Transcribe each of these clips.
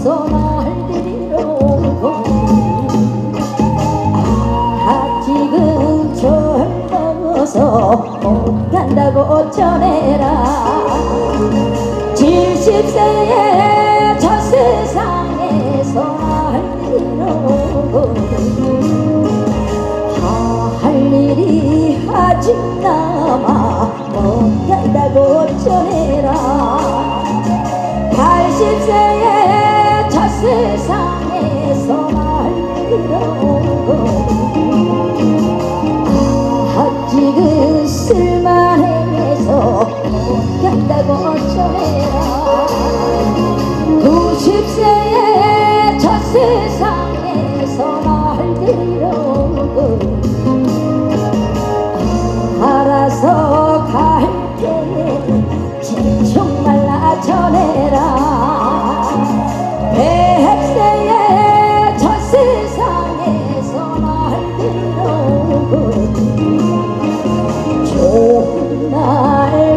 어디서 날 데리러 온 거니 아 지금 철 넘어서 못 간다고 전해라. 70세의 저 세상에서 날 데리러 다할 일이 아직 남아 못 간다고 전해라. 산다고 어쩌해라 90세의 첫 세상에서 날 데려오고 알아서 갈게. 정말 나 전해라.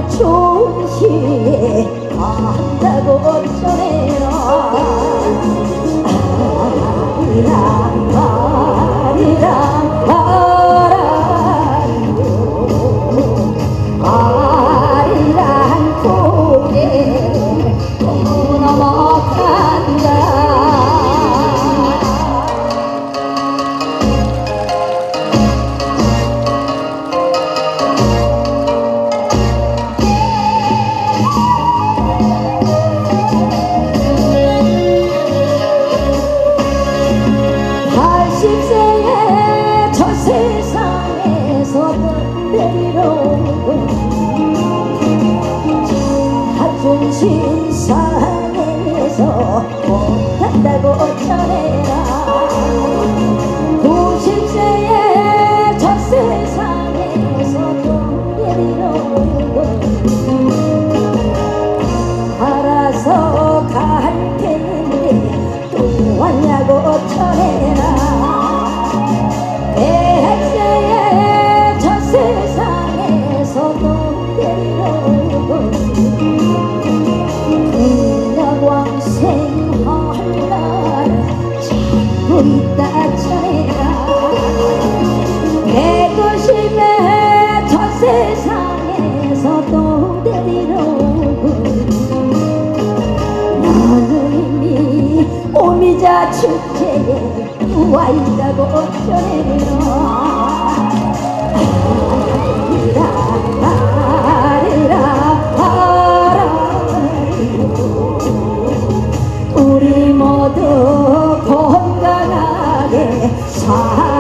좋은 시에 한다고 전해요. 당신 사랑에서 못한다고 어쩌해라. 혼자 축제에 와 있다고 전해요. 우리 모두 건강하게 살